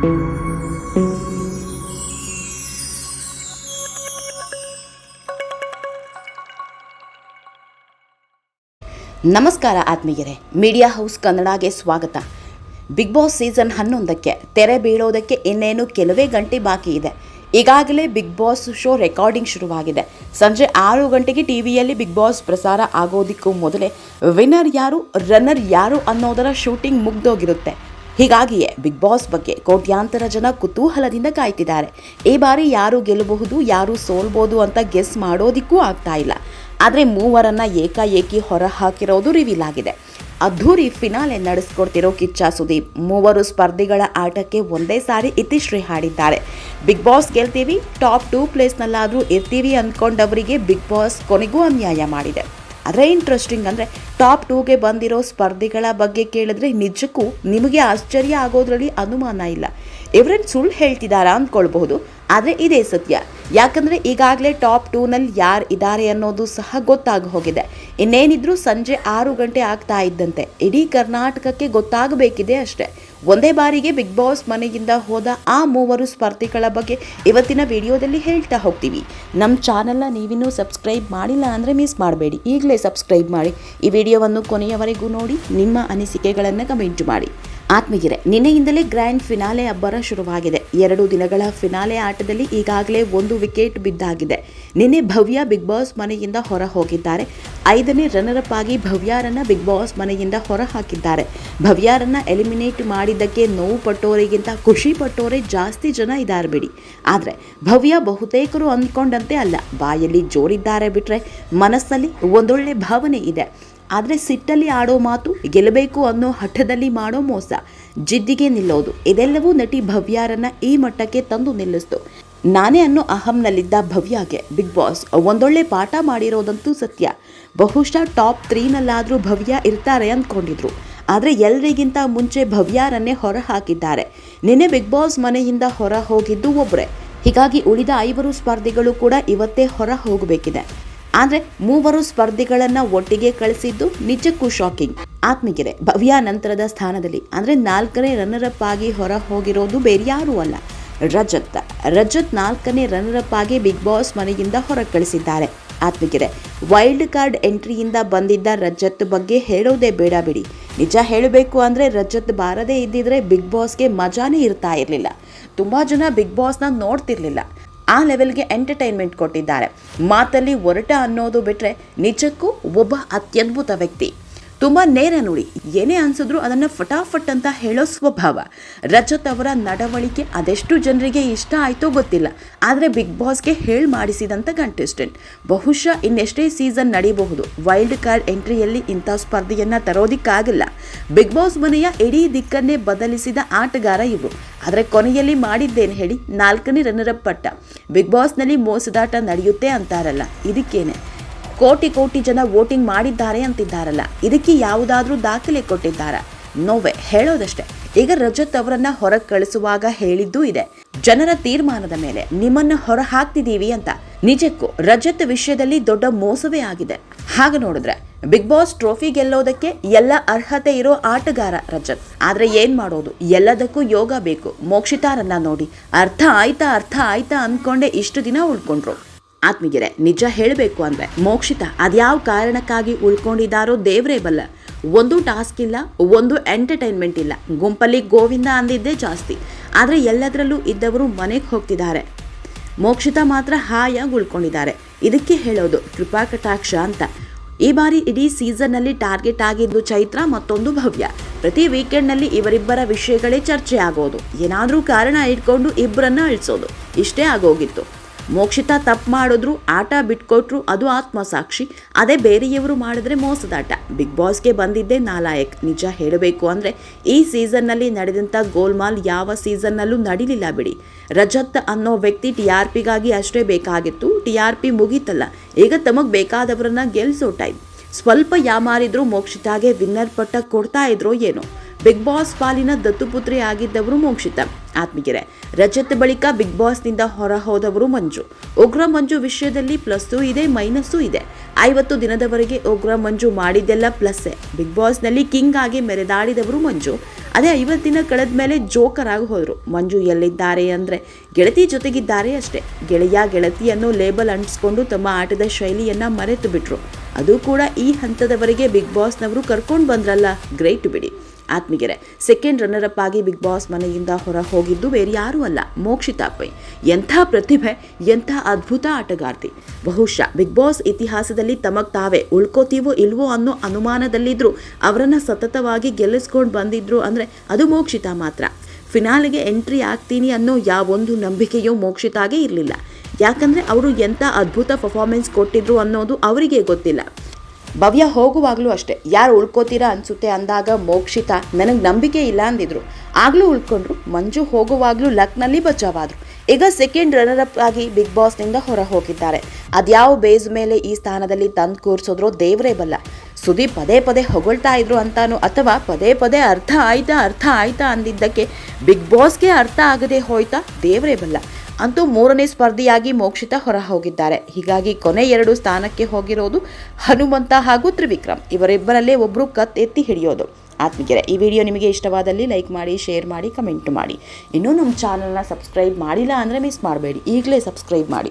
ನಮಸ್ಕಾರ ಆತ್ಮೀಯರೇ, media house ಕನ್ನಡಗೆ ಸ್ವಾಗತ. ಬಿಗ್ ಬಾಸ್ ಸೀಸನ್ ಹನ್ನೊಂದಕ್ಕೆ ತೆರೆ ಬೀಳೋದಕ್ಕೆ ಇನ್ನೇನು ಕೆಲವೇ ಗಂಟೆ ಬಾಕಿ ಇದೆ. ಈಗಾಗಲೇ ಬಿಗ್ ಬಾಸ್ ಶೋ ರೆಕಾರ್ಡಿಂಗ್ ಶುರುವಾಗಿದೆ. ಸಂಜೆ ಆರು ಗಂಟೆಗೆ ಟಿವಿಯಲ್ಲಿ ಬಿಗ್ ಬಾಸ್ ಪ್ರಸಾರ ಆಗೋದಕ್ಕೂ ಮೊದಲೇ ವಿನ್ನರ್ ಯಾರು, ರನ್ನರ್ ಯಾರು ಅನ್ನೋದರ ಶೂಟಿಂಗ್ ಮುಗ್ದೋಗಿರುತ್ತೆ. ಹೀಗಾಗಿಯೇ ಬಿಗ್ ಬಾಸ್ ಬಗ್ಗೆ ಕೋಟ್ಯಾಂತರ ಜನ ಕುತೂಹಲದಿಂದ ಕಾಯ್ತಿದ್ದಾರೆ. ಈ ಬಾರಿ ಯಾರು ಗೆಲ್ಲಬಹುದು, ಯಾರು ಸೋಲ್ಬೋದು ಅಂತ ಗೆಸ್ ಮಾಡೋದಿಕ್ಕೂ ಆಗ್ತಾ ಇಲ್ಲ. ಆದರೆ ಮೂವರನ್ನು ಏಕಾಏಕಿ ಹೊರ ಹಾಕಿರೋದು ರಿವೀಲ್ ಆಗಿದೆ. ಅದ್ಧೂರಿ ಫಿನಾಲೆ ನಡೆಸ್ಕೊಡ್ತಿರೋ ಕಿಚ್ಚ ಸುದೀಪ್, ಮೂವರು ಸ್ಪರ್ಧಿಗಳ ಆಟಕ್ಕೆ ಒಂದೇ ಸಾರಿ ಇತಿಶ್ರೀ ಹಾಡಿದ್ದಾರೆ. ಬಿಗ್ ಬಾಸ್ ಗೆಲ್ತೀವಿ, ಟಾಪ್ ಟೂ ಪ್ಲೇಸ್ನಲ್ಲಾದರೂ ಇರ್ತೀವಿ ಅಂದ್ಕೊಂಡವರಿಗೆ ಬಿಗ್ ಬಾಸ್ ಕೊನೆಗೂ ಅನ್ಯಾಯ ಮಾಡಿದೆ. ಆದರೆ ಇಂಟ್ರೆಸ್ಟಿಂಗ್ ಅಂದರೆ ಟಾಪ್ ಟೂಗೆ ಬಂದಿರೋ ಸ್ಪರ್ಧಿಗಳ ಬಗ್ಗೆ ಕೇಳಿದ್ರೆ ನಿಜಕ್ಕೂ ನಿಮಗೆ ಆಶ್ಚರ್ಯ ಆಗೋದ್ರಲ್ಲಿ ಅನುಮಾನ ಇಲ್ಲ. ಇವರೇನು ಸುಳ್ಳು ಹೇಳ್ತಿದ್ದಾರಾ ಅಂದ್ಕೊಳ್ಬಹುದು, ಆದರೆ ಇದೇ ಸತ್ಯ. ಯಾಕಂದರೆ ಈಗಾಗಲೇ ಟಾಪ್ ಟೂನಲ್ಲಿ ಯಾರು ಇದ್ದಾರೆ ಅನ್ನೋದು ಸಹ ಗೊತ್ತಾಗಿ ಹೋಗಿದೆ. ಇನ್ನೇನಿದ್ರೂ ಸಂಜೆ ಆರು ಗಂಟೆ ಆಗ್ತಾ ಇದ್ದಂತೆ. ಇಡೀ ಕರ್ನಾಟಕಕ್ಕೆ ಗೊತ್ತಾಗಬೇಕಿದೆ ಅಷ್ಟೇ. ಒಂದೇ ಬಾರಿಗೆ ಬಿಗ್ ಬಾಸ್ ಮನೆಯಿಂದ ಹೋದ ಆ ಮೂವರು ಸ್ಪರ್ಧಿಗಳ ಬಗ್ಗೆ ಇವತ್ತಿನ ವಿಡಿಯೋದಲ್ಲಿ ಹೇಳ್ತಾ ಹೋಗ್ತೀವಿ. ನಮ್ಮ ಚಾನಲ್ನ ನೀವಿನ್ನೂ ಸಬ್ಸ್ಕ್ರೈಬ್ ಮಾಡಿಲ್ಲ ಅಂದರೆ ಮಿಸ್ ಮಾಡಬೇಡಿ. ಈಗಲೇ ಸಬ್ಸ್ಕ್ರೈಬ್ ಮಾಡಿ. ಈ ವಿಡಿಯೋವನ್ನು ಕೊನೆಯವರೆಗೂ ನೋಡಿ, ನಿಮ್ಮ ಅನಿಸಿಕೆಗಳನ್ನು ಕಮೆಂಟ್ ಮಾಡಿ. ಆತ್ಮೀಯರೇ, ನಿನ್ನೆಯಿಂದಲೇ ಗ್ರ್ಯಾಂಡ್ ಫಿನಾಲೆ ಅಬ್ಬರ ಶುರುವಾಗಿದೆ. ಎರಡು ದಿನಗಳ ಫಿನಾಲೆ ಆಟದಲ್ಲಿ ಈಗಾಗಲೇ ಒಂದು ವಿಕೆಟ್ ಬಿದ್ದಾಗಿದೆ. ನಿನ್ನೆ ಭವ್ಯ ಬಿಗ್ ಬಾಸ್ ಮನೆಯಿಂದ ಹೊರ ಹೋಗಿದ್ದಾರೆ. ಐದನೇ ರನ್ನರಪ್ ಆಗಿ ಭವ್ಯಾರನ್ನ ಬಿಗ್ ಬಾಸ್ ಮನೆಯಿಂದ ಹೊರ ಹಾಕಿದ್ದಾರೆ. ಭವ್ಯಾರನ್ನ ಎಲಿಮಿನೇಟ್ ಮಾಡಿದ್ದಕ್ಕೆ ನೋವು ಪಟ್ಟೋರಿಗಿಂತ ಖುಷಿ ಪಟ್ಟೋರೇ ಜಾಸ್ತಿ ಜನ ಇದ್ದಾರೆ ಬಿಡಿ. ಆದರೆ, ಭವ್ಯ ಬಹುತೇಕರು ಅಂದ್ಕೊಂಡಂತೆ ಅಲ್ಲ, ಬಾಯಲ್ಲಿ ಜೋರಿದ್ದಾರೆ ಬಿಟ್ಟರೆ ಮನಸ್ಸಲ್ಲಿ ಒಂದೊಳ್ಳೆ ಭಾವನೆ ಇದೆ. ಆದರೆ ಸಿಟ್ಟಲ್ಲಿ ಆಡೋ ಮಾತು ಗೆಲ್ಲಬೇಕು ಅನ್ನೋ ಹಠದಲ್ಲಿ ಮಾಡೋ ಮೋಸ. ಜಿದ್ದಿಗೆ ನಿಲ್ಲೋದು. ಇದೆಲ್ಲವೂ ನಟಿ ಭವ್ಯಾರನ್ನ ಈ ಮಟ್ಟಕ್ಕೆ ತಂದು ನಿಲ್ಲಿಸ್ತು. ನಾನೇ ಅನ್ನೋ ಅಹಂನಲ್ಲಿದ್ದ ಭವ್ಯಾಗೆ, ಬಿಗ್ ಬಾಸ್, ಒಂದೊಳ್ಳೆ ಪಾಠ ಮಾಡಿರೋದಂತೂ ಸತ್ಯ. ಬಹುಶಃ ಟಾಪ್ ತ್ರೀನಲ್ಲಾದರೂ ಭವ್ಯ ಇರ್ತಾರೆ ಅಂದ್ಕೊಂಡಿದ್ರು. ಆದರೆ ಎಲ್ರಿಗಿಂತ ಮುಂಚೆ ಭವ್ಯಾರನ್ನೇ ಹೊರ ಹಾಕಿದ್ದಾರೆ ನಿನ್ನೆ ಬಿಗ್ ಬಾಸ್ ಮನೆಯಿಂದ ಹೊರ ಹೋಗಿದ್ದು ಒಬ್ಬರೇ ಹೀಗಾಗಿ ಉಳಿದ ಐವರು ಸ್ಪರ್ಧಿಗಳು ಕೂಡ ಇವತ್ತೇ ಹೊರ ಹೋಗಬೇಕಿದೆ. ಆದರೆ ಮೂವರು ಸ್ಪರ್ಧಿಗಳನ್ನ ಒಟ್ಟಿಗೆ ಕಳಿಸಿದ್ದು ನಿಜಕ್ಕೂ ಶಾಕಿಂಗ್ ಆತ್ಮಿಗೆರೆ ಭವ್ಯ ನಂತರದ ಸ್ಥಾನದಲ್ಲಿ, ಅಂದರೆ ನಾಲ್ಕನೇ ರನ್ನರ್ ಅಪ್ ಆಗಿ ಹೊರ ಹೋಗಿರೋದು ಬೇರ್ಯಾರೂ ಅಲ್ಲ. ರಜತ್ ರಜತ್ ನಾಲ್ಕನೇ ರನ್ನರ್ ಅಪ್ ಆಗಿ ಬಿಗ್ ಬಾಸ್ ಮನೆಯಿಂದ ಹೊರ ಕಳಿಸಿದ್ದಾರೆ. ಆತ್ಮಿಗೆರೆ ವೈಲ್ಡ್ ಕಾರ್ಡ್ ಎಂಟ್ರಿಯಿಂದ ಬಂದಿದ್ದ ರಜತ್ ಬಗ್ಗೆ ಹೇಳೋದೇ ಬೇಡ ಬಿಡಿ. ನಿಜ ಹೇಳಬೇಕು ಅಂದರೆ ರಜತ್ ಬಾರದೇ ಇದ್ದಿದ್ರೆ ಬಿಗ್ ಬಾಸ್ಗೆ ಮಜಾನೇ ಇರ್ತಾ ಇರಲಿಲ್ಲ. ತುಂಬ ಜನ ಬಿಗ್ ಬಾಸ್ನ ನೋಡ್ತಿರ್ಲಿಲ್ಲ. ಆ ಲೆವೆಲ್ಗೆ ಎಂಟರ್ಟೈನ್ಮೆಂಟ್ ಕೊಟ್ಟಿದ್ದಾರೆ. ಮಾತಲ್ಲಿ ಒರಟ ಅನ್ನೋದು ಬಿಟ್ಟರೆ ನಿಜಕ್ಕೂ ಒಬ್ಬ ಅತ್ಯದ್ಭುತ ವ್ಯಕ್ತಿ. ತುಂಬ ನೇರ ನುಡಿ. ಏನೇ ಅನ್ಸಿದ್ರು ಅದನ್ನು ಫಟಾಫಟ್ ಅಂತ ಹೇಳೋ ಸ್ವಭಾವ. ರಜತ್ ಅವರ ನಡವಳಿಕೆ ಅದೆಷ್ಟು ಜನರಿಗೆ ಇಷ್ಟ ಆಯಿತೋ ಗೊತ್ತಿಲ್ಲ. ಆದರೆ ಬಿಗ್ ಬಾಸ್ಗೆ ಹೇಳಿ ಮಾಡಿಸಿದಂಥ ಕಂಟೆಸ್ಟೆಂಟ್ ಬಹುಶಃ ಇನ್ನೆಷ್ಟೇ ಸೀಸನ್ ನಡೀಬಹುದು. ವೈಲ್ಡ್ ಕಾರ್ಡ್ ಎಂಟ್ರಿಯಲ್ಲಿ ಇಂಥ ಸ್ಪರ್ಧೆಯನ್ನು ತರೋದಿಕ್ಕಾಗಲ್ಲ. ಬಿಗ್ ಬಾಸ್ ಮನೆಯ ಇಡೀ ದಿಕ್ಕನ್ನೇ ಬದಲಿಸಿದ ಆಟಗಾರ ಇವರು. ಆದರೆ ಕೊನೆಯಲ್ಲಿ ಮಾಡಿದ್ದೇನು ಹೇಳಿ ನಾಲ್ಕನೇ ರನ್ನರ್ ಪಟ್ಟ. ಬಿಗ್ ಬಾಸ್ನಲ್ಲಿ ಮೋಸದಾಟ ನಡೆಯುತ್ತೆ ಅಂತಾರಲ್ಲ, ಇದಕ್ಕೇನೆ? ಕೋಟಿ ಕೋಟಿ ಜನ ವೋಟಿಂಗ್ ಮಾಡಿದ್ದಾರೆ ಅಂತಿದ್ದಾರಲ್ಲ. ಇದಕ್ಕೆ ಯಾವುದಾದ್ರೂ ದಾಖಲೆ ಕೊಟ್ಟಿದ್ದಾರ? ನೋವೆ, ಹೇಳೋದಷ್ಟೇ. ಈಗ ರಜತ್ ಅವರನ್ನ ಹೊರಗೆ ಕಳಿಸುವಾಗ ಹೇಳಿದ್ದೂ ಇದೆ. ಜನರ ತೀರ್ಮಾನದ ಮೇಲೆ ನಿಮ್ಮನ್ನ ಹೊರ ಹಾಕ್ತಿದ್ದೀವಿ ಅಂತ. ನಿಜಕ್ಕೂ ರಜತ್ ವಿಷಯದಲ್ಲಿ ದೊಡ್ಡ ಮೋಸವೇ ಆಗಿದೆ. ಹಾಗೆ ನೋಡಿದ್ರೆ ಬಿಗ್ ಬಾಸ್ ಟ್ರೋಫಿ ಗೆಲ್ಲೋದಕ್ಕೆ ಎಲ್ಲ ಅರ್ಹತೆ ಇರೋ ಆಟಗಾರ ರಜತ್. ಆದ್ರೆ ಏನ್ ಮಾಡೋದು? ಎಲ್ಲದಕ್ಕೂ ಯೋಗ ಬೇಕು. ಮೋಕ್ಷಿತಾರನ್ನ ನೋಡಿ. ಅರ್ಥ ಆಯ್ತಾ ಅರ್ಥ ಆಯ್ತಾ ಅನ್ಕೊಂಡೆ ಇಷ್ಟು ದಿನ ಉಳ್ಕೊಂಡ್ರು. ಆತ್ಮೀಯರೇ, ನಿಜ ಹೇಳಬೇಕು ಅಂದರೆ ಮೋಕ್ಷಿತ ಅದ್ಯಾವ ಕಾರಣಕ್ಕಾಗಿ ಉಳ್ಕೊಂಡಿದ್ದಾರೋ ದೇವರೇ ಬಲ್ಲ. ಒಂದು ಟಾಸ್ಕ್ ಇಲ್ಲ, ಒಂದು ಎಂಟರ್ಟೈನ್ಮೆಂಟ್ ಇಲ್ಲ. ಗುಂಪಲ್ಲಿ ಗೋವಿಂದ ಅಂದಿದ್ದೇ ಜಾಸ್ತಿ. ಆದರೆ ಎಲ್ಲದರಲ್ಲೂ ಇದ್ದವರು ಮನೆಗೆ ಹೋಗ್ತಿದ್ದಾರೆ. ಮೋಕ್ಷಿತ ಮಾತ್ರ ಹಾಯಾಗಿ ಉಳ್ಕೊಂಡಿದ್ದಾರೆ. ಇದಕ್ಕೆ ಹೇಳೋದು ಕೃಪಾ ಕಟಾಕ್ಷ ಅಂತ. ಈ ಬಾರಿ ಇಡೀ ಸೀಸನ್ನಲ್ಲಿ ಟಾರ್ಗೆಟ್ ಆಗಿದ್ದು ಚೈತ್ರ, ಮತ್ತೊಂದು ಭವ್ಯ. ಪ್ರತಿ ವೀಕೆಂಡ್ನಲ್ಲಿ ಇವರಿಬ್ಬರ ವಿಷಯಗಳೇ ಚರ್ಚೆ ಆಗೋದು ಏನಾದರೂ ಕಾರಣ ಇಟ್ಕೊಂಡು ಇಬ್ಬರನ್ನ ಅಳಿಸೋದು. ಇಷ್ಟೇ ಆಗೋಗಿತ್ತು. ಮೋಕ್ಷಿತ ತಪ್ಪು ಮಾಡಿದ್ರು, ಆಟ ಬಿಟ್ಕೊಟ್ರು, ಅದು ಆತ್ಮಸಾಕ್ಷಿ. ಅದೇ ಬೇರೆಯವರು ಮಾಡಿದ್ರೆ ಮೋಸದಾಟ. ಬಿಗ್ ಬಾಸ್ಗೆ ಬಂದಿದ್ದೇ ನಾಲಾಯಕ್. ನಿಜ ಹೇಳಬೇಕು ಅಂದರೆ, ಈ ಸೀಸನ್ನಲ್ಲಿ ನಡೆದಂಥ ಗೋಲ್ಮಾಲ್ ಯಾವ ಸೀಸನ್ನಲ್ಲೂ ನಡೀಲಿಲ್ಲ ಬಿಡಿ. ರಜತ್ ಅನ್ನೋ ವ್ಯಕ್ತಿ ಟಿ ಆರ್ ಪಿಗಾಗಿ ಅಷ್ಟೇ ಬೇಕಾಗಿತ್ತು. ಟಿ ಆರ್ ಪಿ ಮುಗೀತಲ್ಲ. ಈಗ ತಮಗೆ ಬೇಕಾದವರನ್ನ ಗೆಲ್ಲಿಸೋ ಟೈಮ್ ಸ್ವಲ್ಪ ಯಾಮಾರಿದ್ರು ಮೋಕ್ಷಿತಾಗೆ ವಿನ್ನರ್ ಪಟ್ಟ ಕೊಡ್ತಾ ಇದ್ರೋ ಏನೋ. ಬಿಗ್ ಬಾಸ್ ಪಾಲಿನ ದತ್ತುಪುತ್ರಿ ಆಗಿದ್ದವರು ಮೋಕ್ಷಿತ. ಆತ್ಮೀಗೆರೆ ರಜತ್ ಬಳಿಕ ಬಿಗ್ ಬಾಸ್ನಿಂದ ಹೊರ ಹೋದವರು ಮಂಜು. ಉಗ್ರ ಮಂಜು ವಿಷಯದಲ್ಲಿ ಪ್ಲಸ್ಸು ಇದೆ ಮೈನಸ್ಸು ಇದೆ. ಐವತ್ತು ದಿನದವರೆಗೆ ಉಗ್ರ ಮಂಜು ಮಾಡಿದ್ದೆಲ್ಲ ಪ್ಲಸ್ಸೇ ಬಿಗ್ ಬಾಸ್ನಲ್ಲಿ ಕಿಂಗ್ ಆಗಿ ಮೆರೆದಾಡಿದವರು ಮಂಜು. ಅದೇ ಐವತ್ತು ದಿನ ಕಳೆದ ಮೇಲೆ ಜೋಕರ್ ಆಗಿ ಹೋದರು. ಮಂಜು ಎಲ್ಲಿದ್ದಾರೆ ಅಂದರೆ ಗೆಳತಿ ಜೊತೆಗಿದ್ದಾರೆ ಅಷ್ಟೇ. ಗೆಳೆಯ ಗೆಳತಿಯನ್ನು ಲೇಬಲ್ ಅಂಟಿಸ್ಕೊಂಡು ತಮ್ಮ ಆಟದ ಶೈಲಿಯನ್ನು ಮರೆತು ಬಿಟ್ರು ಅದು ಕೂಡ ಈ ಹಂತದವರೆಗೆ ಬಿಗ್ ಬಾಸ್ನವರು ಕರ್ಕೊಂಡು ಬಂದ್ರಲ್ಲ ಗ್ರೇಟ್ ಬಿಡಿ. ಆತ್ಮೀಗೆರೆ ಸೆಕೆಂಡ್ ರನ್ನರ್ ಅಪ್ ಆಗಿ ಬಿಗ್ ಬಾಸ್ ಮನೆಯಿಂದ ಹೊರ ಹೋಗಿದ್ದು ಬೇರೆ ಯಾರೂ ಅಲ್ಲ, ಮೋಕ್ಷಿತಾ ಪೈ ಎಂಥ ಪ್ರತಿಭೆ, ಎಂಥ ಅದ್ಭುತ ಆಟಗಾರ್ತಿ. ಬಹುಶಃ ಬಿಗ್ ಬಾಸ್ ಇತಿಹಾಸದಲ್ಲಿ ತಮಗ್ ತಾವೇ ಉಳ್ಕೋತೀವೋ ಇಲ್ವೋ ಅನ್ನೋ ಅನುಮಾನದಲ್ಲಿದ್ರು, ಅವರನ್ನು ಸತತವಾಗಿ ಗೆಲ್ಲಿಸ್ಕೊಂಡು ಬಂದಿದ್ರು ಅಂದರೆ ಅದು ಮೋಕ್ಷಿತಾ ಮಾತ್ರ. ಫಿನಾಲಿಗೆ ಎಂಟ್ರಿ ಆಗ್ತೀನಿ ಅನ್ನೋ ಯಾವೊಂದು ನಂಬಿಕೆಯೂ ಮೋಕ್ಷಿತಾಗೆ ಇರಲಿಲ್ಲ. ಯಾಕಂದರೆ ಅವರು ಎಂಥ ಅದ್ಭುತ ಪರ್ಫಾರ್ಮೆನ್ಸ್ ಕೊಟ್ಟಿದ್ರು ಅನ್ನೋದು ಅವರಿಗೆ ಗೊತ್ತಿಲ್ಲ. ಭವ್ಯ ಹೋಗುವಾಗಲೂ ಅಷ್ಟೇ. ಯಾರು ಉಳ್ಕೋತೀರಾ ಅನ್ಸುತ್ತೆ ಅಂದಾಗ ಮೋಕ್ಷಿತ. ನನಗೆ ನಂಬಿಕೆ ಇಲ್ಲ ಅಂದಿದ್ರು. ಆಗಲೂ ಉಳ್ಕೊಂಡ್ರು. ಮಂಜು ಹೋಗುವಾಗಲೂ ಲಕ್ನಲ್ಲಿ ಬಚಾವಾದ್ರು ಈಗ ಸೆಕೆಂಡ್ ರನ್ನರ್ ಅಪ್ ಆಗಿ ಬಿಗ್ ಬಾಸ್ನಿಂದ ಹೊರ ಹೋಗಿದ್ದಾರೆ. ಅದ್ಯಾವ ಬೇಸ್ ಮೇಲೆ ಈ ಸ್ಥಾನದಲ್ಲಿ ತಂದು ಕೂರಿಸೋದ್ರೋ ದೇವರೇ ಬಲ್ಲ. ಸುದೀಪ್ ಪದೇ ಪದೇ ಹೊಗಳ್ತಾ ಇದ್ರು ಅಂತಾನೋ ಅಥವಾ ಪದೇ ಪದೇ ಅರ್ಥ ಆಯ್ತಾ ಅರ್ಥ ಆಯ್ತಾ ಅಂದಿದ್ದಕ್ಕೆ ಬಿಗ್ ಬಾಸ್ಗೆ ಅರ್ಥ ಆಗದೆ ಹೋಯ್ತಾ ದೇವರೇ ಬಲ್ಲ. ಅಂತೂ ಮೂರನೇ ಸ್ಪರ್ಧಿಯಾಗಿ ಮೋಕ್ಷಿತ ಹೊರ ಹೋಗಿದ್ದಾರೆ ಹೀಗಾಗಿ ಕೊನೆ ಎರಡು ಸ್ಥಾನಕ್ಕೆ ಹೋಗಿರೋದು ಹನುಮಂತ ಹಾಗೂ ತ್ರಿವಿಕ್ರಮ್. ಇವರಿಬ್ಬರಲ್ಲೇ ಒಬ್ಬರು ಕತ್ ಎತ್ತಿ ಹಿಡಿಯೋದು. ಆತ್ಮೀಗೆರೆ ಈ ವಿಡಿಯೋ ನಿಮಗೆ ಇಷ್ಟವಾದಲ್ಲಿ ಲೈಕ್ ಮಾಡಿ, ಶೇರ್ ಮಾಡಿ, ಕಮೆಂಟ್ ಮಾಡಿ. ಇನ್ನೂ ನಮ್ಮ ಚಾನಲ್ನ ಸಬ್ಸ್ಕ್ರೈಬ್ ಮಾಡಿಲ್ಲ ಅಂದರೆ ಮಿಸ್ ಮಾಡಬೇಡಿ. ಈಗಲೇ ಸಬ್ಸ್ಕ್ರೈಬ್ ಮಾಡಿ.